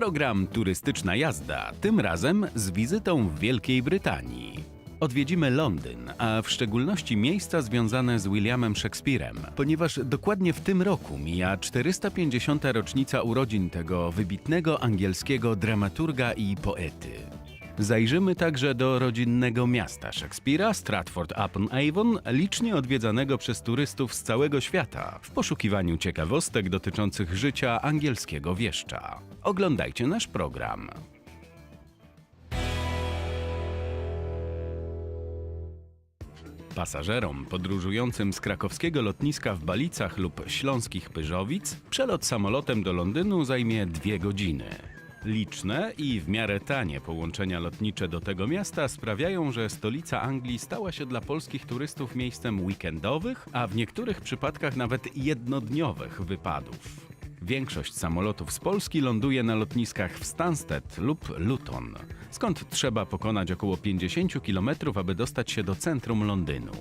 Program Turystyczna jazda, tym razem z wizytą w Wielkiej Brytanii. Odwiedzimy Londyn, a w szczególności miejsca związane z Williamem Shakespearem, ponieważ dokładnie w tym roku mija 450. rocznica urodzin tego wybitnego angielskiego dramaturga i poety. Zajrzymy także do rodzinnego miasta Szekspira, Stratford upon Avon, licznie odwiedzanego przez turystów z całego świata w poszukiwaniu ciekawostek dotyczących życia angielskiego wieszcza. Oglądajcie nasz program. Pasażerom podróżującym z krakowskiego lotniska w Balicach lub śląskich Pyżowic przelot samolotem do Londynu zajmie dwie godziny. Liczne i w miarę tanie połączenia lotnicze do tego miasta sprawiają, że stolica Anglii stała się dla polskich turystów miejscem weekendowych, a w niektórych przypadkach nawet jednodniowych wypadów. Większość samolotów z Polski ląduje na lotniskach w Stansted lub Luton, skąd trzeba pokonać około 50 km, aby dostać się do centrum Londynu.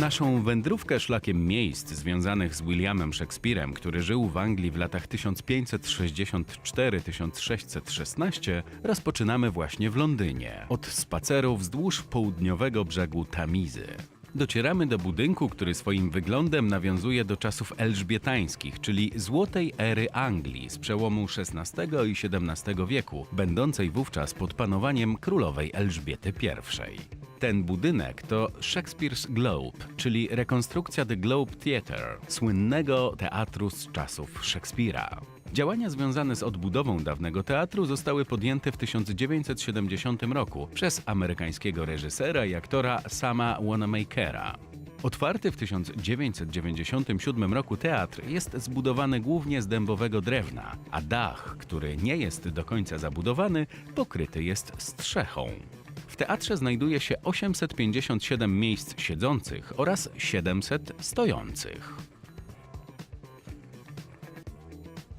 Naszą wędrówkę szlakiem miejsc związanych z Williamem Shakespearem, który żył w Anglii w latach 1564-1616, rozpoczynamy właśnie w Londynie, od spaceru wzdłuż południowego brzegu Tamizy. Docieramy do budynku, który swoim wyglądem nawiązuje do czasów elżbietańskich, czyli złotej ery Anglii z przełomu XVI i XVII wieku, będącej wówczas pod panowaniem królowej Elżbiety I. Ten budynek to Shakespeare's Globe, czyli rekonstrukcja The Globe Theatre, słynnego teatru z czasów Szekspira. Działania związane z odbudową dawnego teatru zostały podjęte w 1970 roku przez amerykańskiego reżysera i aktora Sama Wanamakera. Otwarty w 1997 roku teatr jest zbudowany głównie z dębowego drewna, a dach, który nie jest do końca zabudowany, pokryty jest strzechą. W teatrze znajduje się 857 miejsc siedzących oraz 700 stojących.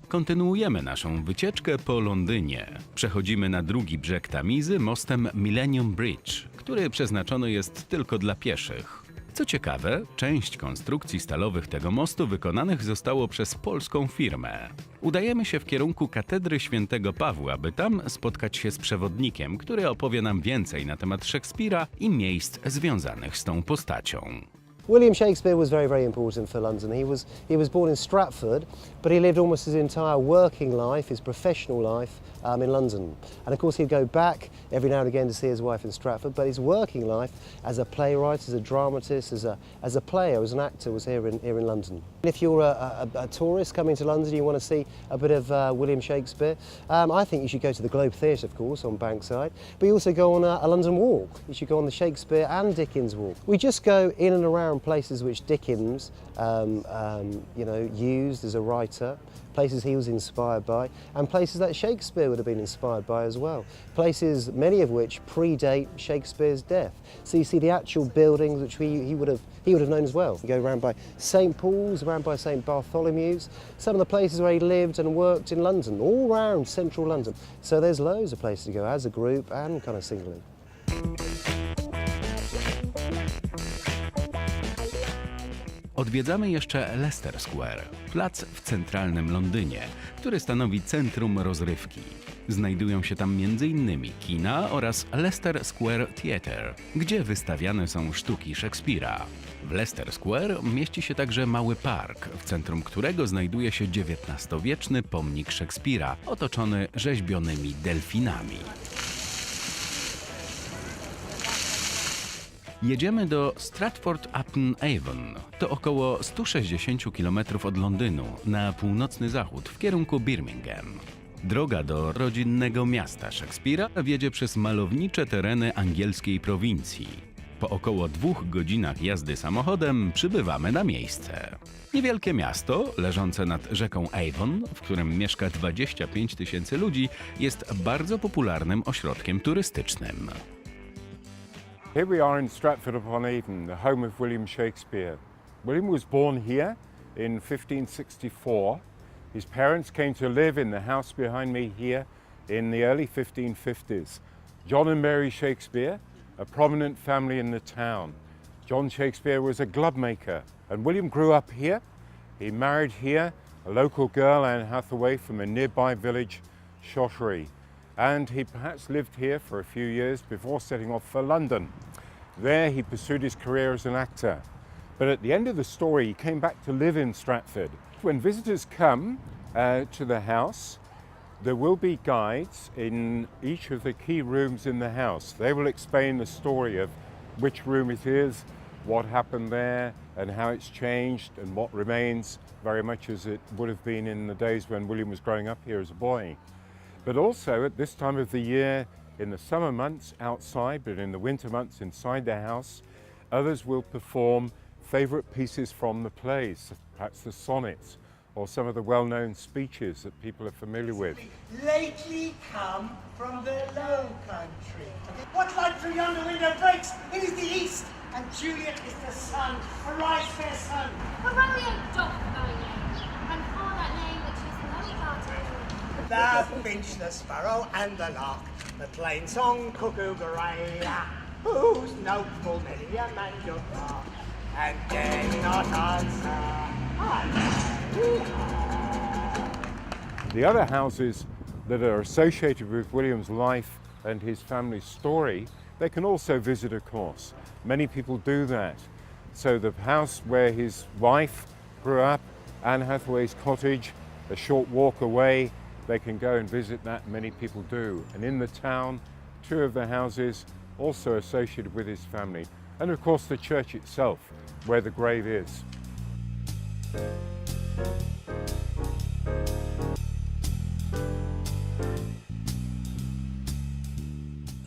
Kontynuujemy naszą wycieczkę po Londynie. Przechodzimy na drugi brzeg Tamizy mostem Millennium Bridge, który przeznaczony jest tylko dla pieszych. Co ciekawe, część konstrukcji stalowych tego mostu wykonanych zostało przez polską firmę. Udajemy się w kierunku katedry świętego Pawła, by tam spotkać się z przewodnikiem, który opowie nam więcej na temat Szekspira i miejsc związanych z tą postacią. William Shakespeare was very, very important for London. He was, he was born in Stratford, but he lived almost his entire working life, his professional life, um, in London. And of course, he'd go back every now and again to see his wife in Stratford, but his working life as a playwright, as a dramatist, as a, as a player, as an actor, was here in, here in London. If you're a, a, a tourist coming to London, you want to see a bit of uh, William Shakespeare, um, I think you should go to the Globe Theatre, of course, on Bankside, but you also go on a, a London Walk. You should go on the Shakespeare and Dickens Walk. We just go in and around places which Dickens, um, um, you know, used as a writer, places he was inspired by, and places that Shakespeare would have been inspired by as well. Places, many of which predate Shakespeare's death. So you see the actual buildings which he, he would have he would have known as well. You go around by St Paul's, around by St Bartholomew's, some of the places where he lived and worked in London, all around central London. So there's loads of places to go as a group and kind of singly. Odwiedzamy jeszcze Leicester Square, plac w centralnym Londynie, który stanowi centrum rozrywki. Znajdują się tam m.in. kina oraz Leicester Square Theatre, gdzie wystawiane są sztuki Szekspira. W Leicester Square mieści się także mały park, w centrum którego znajduje się XIX-wieczny pomnik Szekspira, otoczony rzeźbionymi delfinami. Jedziemy do Stratford upon Avon. To około 160 km od Londynu, na północny zachód, w kierunku Birmingham. Droga do rodzinnego miasta Szekspira wiedzie przez malownicze tereny angielskiej prowincji. Po około dwóch godzinach jazdy samochodem przybywamy na miejsce. Niewielkie miasto, leżące nad rzeką Avon, w którym mieszka 25 tysięcy ludzi, jest bardzo popularnym ośrodkiem turystycznym. Here we are in Stratford upon Avon, the home of William Shakespeare. William was born here in 1564 His parents came to live in the house behind me here in the early 1550s. John and Mary Shakespeare, a prominent family in the town. John Shakespeare was a glove maker, and William grew up here. He married here a local girl, Anne Hathaway, from a nearby village, Shottery, and he perhaps lived here for a few years before setting off for London. There he pursued his career as an actor. But at the end of the story, he came back to live in Stratford. When visitors come uh, to the house, there will be guides in each of the key rooms in the house. They will explain the story of which room it is, what happened there, and how it's changed, and what remains very much as it would have been in the days when William was growing up here as a boy. But also at this time of the year, in the summer months outside, but in the winter months inside the house, others will perform favourite pieces from the plays, perhaps the sonnets, or some of the well known speeches that people are familiar with. lately come from the low country. What light through yonder window breaks? It is the east, and Juliet is the sun. Arise, fair sun. Romeo doth thy name, and for that name which is no garden. The finch, the sparrow, and the lark, the plain song cuckoo grey, whose note a man doth mark, and dare not answer. The other houses that are associated with William's life and his family's story, they can also visit, of course. Many people do that. So the house where his wife grew up, Anne Hathaway's cottage, a short walk away, they can go and visit that. Many people do. And in the town, two of the houses also associated with his family. And of course, the church itself, where the grave is.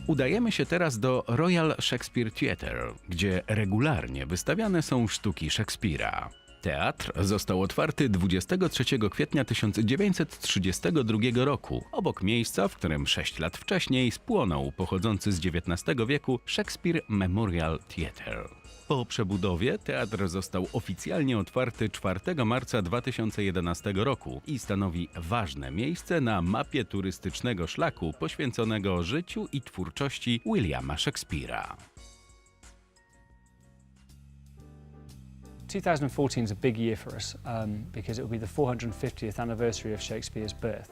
Udajemy się teraz do Royal Shakespeare Theatre, gdzie regularnie wystawiane są sztuki Szekspira. Teatr został otwarty 23 kwietnia 1932 roku, obok miejsca, w którym 6 lat wcześniej spłonął pochodzący z XIX wieku Shakespeare Memorial Theatre. Po przebudowie teatr został oficjalnie otwarty 4 marca 2011 roku i stanowi ważne miejsce na mapie turystycznego szlaku poświęconego życiu i twórczości Williama Shakespeare'a. 2014 is a big year for us um, because it will be the 450th anniversary of Shakespeare's birth.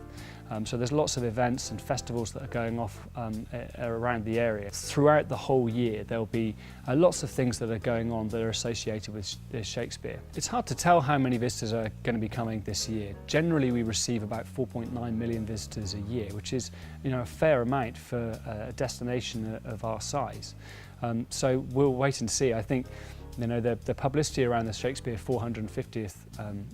Um, so there's lots of events and festivals that are going off um, around the area. Throughout the whole year, there'll be uh, lots of things that are going on that are associated with uh, Shakespeare. It's hard to tell how many visitors are going to be coming this year. Generally, we receive about 4.9 million visitors a year, which is you know a fair amount for uh, a destination of our size. Um, so we'll wait and see. I think you know the, the publicity around the Shakespeare 450th um,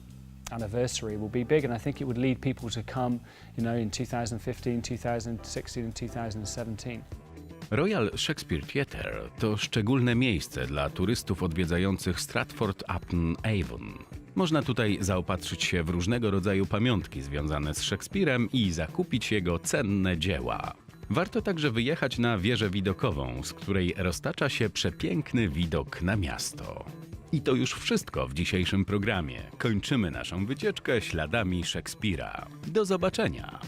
anniversary will be big and I think it would lead people to come you know in 2015 2016 and 2017 Royal Shakespeare Theatre to szczególne miejsce dla turystów odwiedzających Stratford upon Avon. Można tutaj zaopatrzyć się w różnego rodzaju pamiątki związane z Szekspirem i zakupić jego cenne dzieła. Warto także wyjechać na wieżę widokową, z której roztacza się przepiękny widok na miasto. I to już wszystko w dzisiejszym programie. Kończymy naszą wycieczkę śladami Szekspira. Do zobaczenia!